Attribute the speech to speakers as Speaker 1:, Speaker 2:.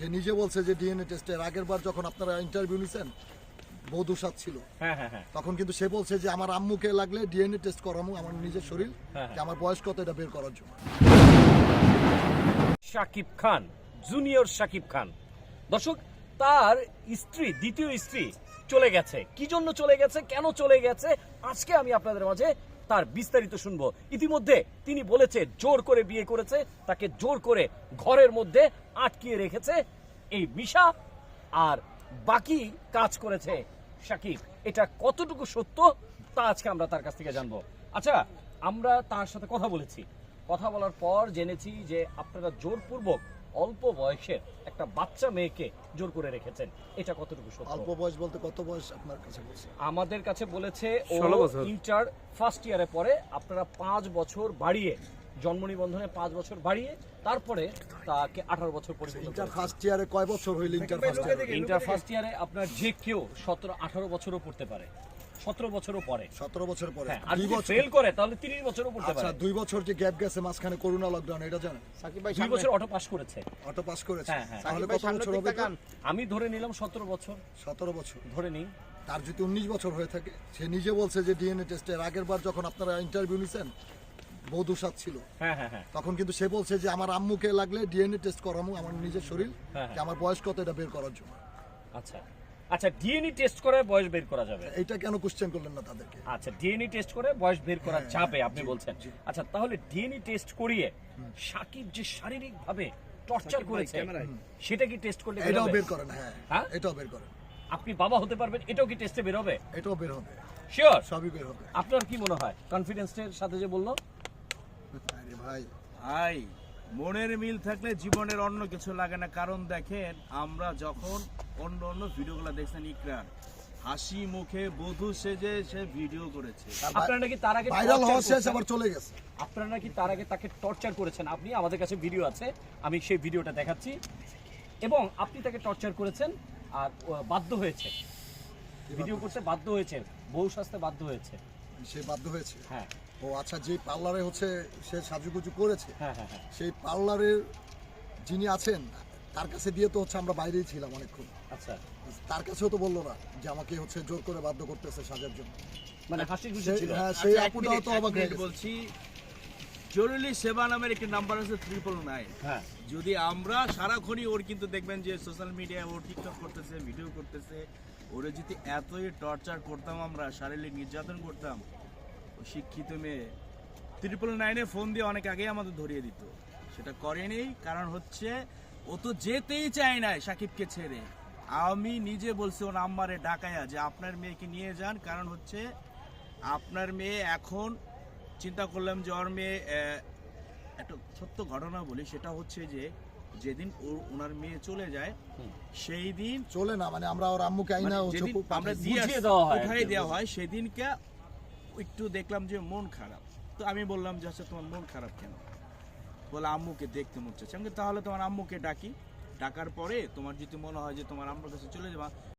Speaker 1: সে নিজে বলছে যে ডিএনএ টেস্টের আগের বার যখন আপনারা ইন্টারভিউ নিছেন বধূ সাথ ছিল।
Speaker 2: হ্যাঁ হ্যাঁ হ্যাঁ।
Speaker 1: তখন কিন্তু সে বলছে যে আমার আম্মুকে লাগলে ডিএনএ টেস্ট করামু আমার নিজের শরীর। যে আমার বয়স কত এটা বের করার জন্য।
Speaker 2: শাকিব খান জুনিয়র শাকিব খান। দর্শক তার স্ত্রী দ্বিতীয় স্ত্রী চলে গেছে। কি জন্য চলে গেছে কেন চলে গেছে আজকে আমি আপনাদের মাঝে তার বিস্তারিত শুনব। ইতিমধ্যে তিনি বলেছে, জোর করে বিয়ে করেছে, তাকে জোর করে ঘরের মধ্যে আটকিয়ে রেখেছে এই মিশা। আর বাকি কাজ করেছে শাকিব। এটা কতটুকু সত্য, তা আজকে আমরা তার কাছ থেকে জানব। আচ্ছা আমরা তার সাথে কথা বলেছি। কথা বলার পর জেনেছি যে আপনারা জোরপূর্বক অল্প বয়সের একটা বাচ্চা মেয়েকে জোর করে রেখেছেন। এটা কতটুকু সত্য?
Speaker 1: অল্প বয়স বলতে কত বয়স আপনার কাছে বলছে?
Speaker 2: আমাদের কাছে বলেছে ও ইন্টার ফার্স্ট ইয়ারে পরে আপনারা পাঁচ বছর বাড়িয়ে জন্ম নিবন্ধনে পাঁচ বছর বাড়িয়ে তারপরে তাকে আঠারো বছর পর্যন্ত
Speaker 1: ইন্টার ফার্স্ট ইয়ারে কয় বছর হইল ইন্টার ফার্স্ট ইয়ারে?
Speaker 2: ইন্টার ফার্স্ট ইয়ারে আপনার যে কেউ সতেরো আঠারো বছরও পড়তে পারে। সতেরো বছরও পড়ে
Speaker 1: সতেরো বছর পরে।
Speaker 2: হ্যাঁ আর
Speaker 1: দুই
Speaker 2: যদি
Speaker 1: বছর
Speaker 2: ফেল করে তাহলে তিরিশ বছরও পড়তে
Speaker 1: আচ্ছা দুই বছর যে গ্যাপ গেছে মাঝখানে করোনা লকডাউন এটা জানেন?
Speaker 2: দুই বছর অটো পাস করেছে।
Speaker 1: অটো পাস করেছে।
Speaker 2: হ্যাঁ, হ্যাঁ।
Speaker 1: তাহলে কত বছর হবে
Speaker 2: আমি ধরে নিলাম সতেরো বছর।
Speaker 1: সতেরো বছর।
Speaker 2: ধরে নিই।
Speaker 1: তার যদি উনিশ বছর হয়ে থাকে সে নিজে বলছে যে ডিএনএ টেস্টের আগের বার যখন আপনারা ইন্টারভিউ নিছেন বধূ সাথ ছিল।
Speaker 2: হ্যাঁ হ্যাঁ হ্যাঁ।
Speaker 1: তখন কিন্তু সে বলছে যে আমার আম্মুকে লাগলে ডিএনএ টেস্ট করামু আমার নিজের শরীর। আমার বয়স কত এটা বের করার জন্য।
Speaker 2: আচ্ছা। আচ্ছা ডিএনএ টেস্ট করে বয়স বের করা যাবে।
Speaker 1: এটা কেন কোশ্চেন করলেন না তাদেরকে?
Speaker 2: আচ্ছা ডিএনএ টেস্ট করে বয়স বের করা
Speaker 1: হ্যাঁ,
Speaker 2: যাবে আপনি বলছেন। আচ্ছা তাহলে ডিএনএ টেস্ট করিয়ে সাকিব যে শারীরিক ভাবে টর্চার করেছে সেটা কি টেস্ট করলে
Speaker 1: এটাও বের করেন হ্যাঁ
Speaker 2: হ্যাঁ?
Speaker 1: এটাও বের করেন।
Speaker 2: আপনি বাবা হতে পারবেন এটাও কি টেস্টে বের হবে?
Speaker 1: এটাও বের হবে।
Speaker 2: শিওর
Speaker 1: সবই বের হবে।
Speaker 2: আপনার কি মনে হয়? কনফিডেন্সের সাথে যে বলল?
Speaker 1: আরে ভাই।
Speaker 3: ভাই মনের মিল থাকলে জীবনের অন্য কিছু লাগে না। কারণ দেখেন আমরা যখন অন্য অন্য ভিডিওগুলো দেখছেন ইকরার হাসি মুখে বধু সেজে সে ভিডিও করেছে।
Speaker 2: আপনারা নাকি তার আগে
Speaker 1: ভাইরাল
Speaker 2: torture
Speaker 1: হওয়া শেষ আবার চলে গেছে।
Speaker 2: আপনারা নাকি তার আগে তাকে টর্চার করেছেন? আপনি আমাদের কাছে ভিডিও আছে আমি সেই ভিডিওটা দেখাচ্ছি। এবং আপনি তাকে টর্চার করেছেন আর বাধ্য হয়েছে। ভিডিও করতে বাধ্য হয়েছে বউ শাস্তে বাধ্য হয়েছে।
Speaker 1: সে বাধ্য হয়েছে।
Speaker 2: হ্যাঁ।
Speaker 1: ও আচ্ছা যে পার্লারে হচ্ছে সে সাজুগুজু করেছে
Speaker 2: হ্যাঁ হ্যাঁ হ্যাঁ।
Speaker 1: সেই পার্লারের যিনি আছেন তার কাছে দিয়ে তো হচ্ছে আমরা বাইরেই ছিলাম অনেকক্ষণ।
Speaker 2: আচ্ছা।
Speaker 1: তার কাছেও তো বলল না যে আমাকে হচ্ছে জোর করে বাধ্য করতেছে সাজার জন্য।
Speaker 2: মানে হাসি খুশি ছিল।
Speaker 1: হ্যাঁ সেই
Speaker 3: আচ্ছা,
Speaker 1: আপুটাও তো অবাক হয়ে।
Speaker 3: বলছি জরুরি সেবা নামের একটি নাম্বার আছে নাইন
Speaker 2: হ্যাঁ।
Speaker 3: যদি আমরা সারাক্ষণই ওর কিন্তু দেখবেন যে সোশ্যাল মিডিয়ায় ও টিকটক করতেছে ভিডিও করতেছে ওরে যদি এতই টর্চার করতাম আমরা শারীরিক নির্যাতন করতাম ও শিক্ষিত মেয়ে ট্রিপল নাইনে ফোন দিয়ে অনেক আগেই আমাদের ধরিয়ে দিত। সেটা করেনি কারণ হচ্ছে ও তো যেতেই চায় না সাকিবকে ছেড়ে। আমি নিজে বলছি ও নাম্বারে ডাকায়া যে আপনার মেয়েকে নিয়ে যান কারণ হচ্ছে আপনার মেয়ে এখন চিন্তা করলাম যে ওর মেয়ে একটা সত্য ঘটনা বলি সেটা হচ্ছে যে যেদিন ওর ওনার মেয়ে চলে যায় সেই দিন
Speaker 1: চলে না মানে আমরা ওর আম্মুকে আইনা
Speaker 3: মানে আমরা দিয়ে
Speaker 2: দেওয়া হয়
Speaker 3: উঠাই দেওয়া হয় সেদিনকে একটু দেখলাম যে মন খারাপ। তো আমি বললাম যে আচ্ছা তোমার মন খারাপ কেন? বলে আম্মুকে দেখতে মন চাচ্ছে। আমি তাহলে তোমার আম্মুকে ডাকি। ডাকার পরে তোমার যদি মনে হয় যে তোমার আম্মুর কাছে চলে যাবা